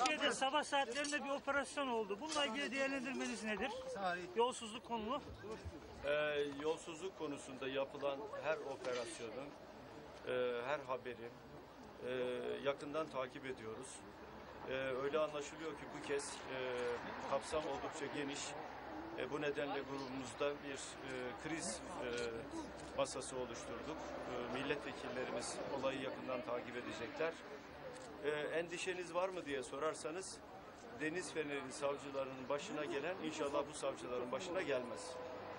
Türkiye'de sabah saatlerinde bir operasyon oldu. Bununla ilgili değerlendirmeniz nedir? Yolsuzluk konulu. Ee, yolsuzluk konusunda yapılan her operasyonun, e, her haberi e, yakından takip ediyoruz. E, öyle anlaşılıyor ki bu kez e, kapsam oldukça geniş. E, bu nedenle grubumuzda bir e, kriz e, masası oluşturduk. E, milletvekillerimiz olayı yakından takip edecekler. E, endişeniz var mı diye sorarsanız Deniz Feneri savcılarının başına gelen inşallah bu savcıların başına gelmez.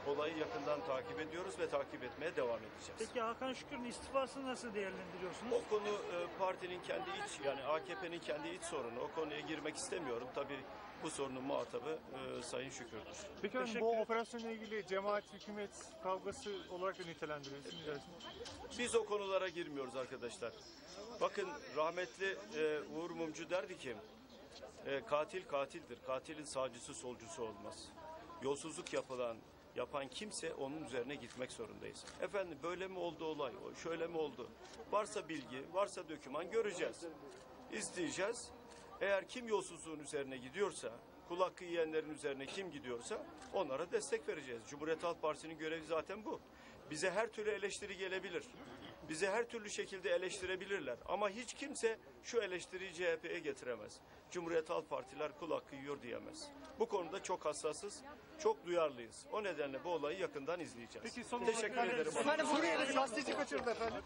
Olayı yakından takip ediyoruz ve takip etmeye devam edeceğiz. Peki Hakan Şükür'ün istifasını nasıl değerlendiriyorsunuz? O konu e, partinin kendi iç yani AKP'nin kendi iç sorunu. O konuya girmek istemiyorum. Tabii bu sorunun muhatabı e, Sayın Şükür'dür. Peki efendim, bu operasyonla ilgili cemaat hükümet kavgası olarak da nitelendiriyorsunuz. Evet. Biz o konulara girmiyoruz arkadaşlar. Bakın rahmetli e, Uğur Mumcu derdi ki e, katil katildir. Katilin sağcısı solcusu olmaz. Yolsuzluk yapılan yapan kimse onun üzerine gitmek zorundayız. Efendim böyle mi oldu olay? Şöyle mi oldu? Varsa bilgi, varsa döküman göreceğiz. İsteyeceğiz. Eğer kim yolsuzluğun üzerine gidiyorsa, kul hakkı yiyenlerin üzerine kim gidiyorsa onlara destek vereceğiz. Cumhuriyet Halk Partisi'nin görevi zaten bu. Bize her türlü eleştiri gelebilir. Bizi her türlü şekilde eleştirebilirler. Ama hiç kimse şu eleştiriyi CHP'ye getiremez. Cumhuriyet Halk Partiler kul hakkı yiyor diyemez. Bu konuda çok hassasız, çok duyarlıyız. O nedenle bu olayı yakından izleyeceğiz. Peki son Teşekkür ederim. Efendim gazeteci kaçırdı efendim.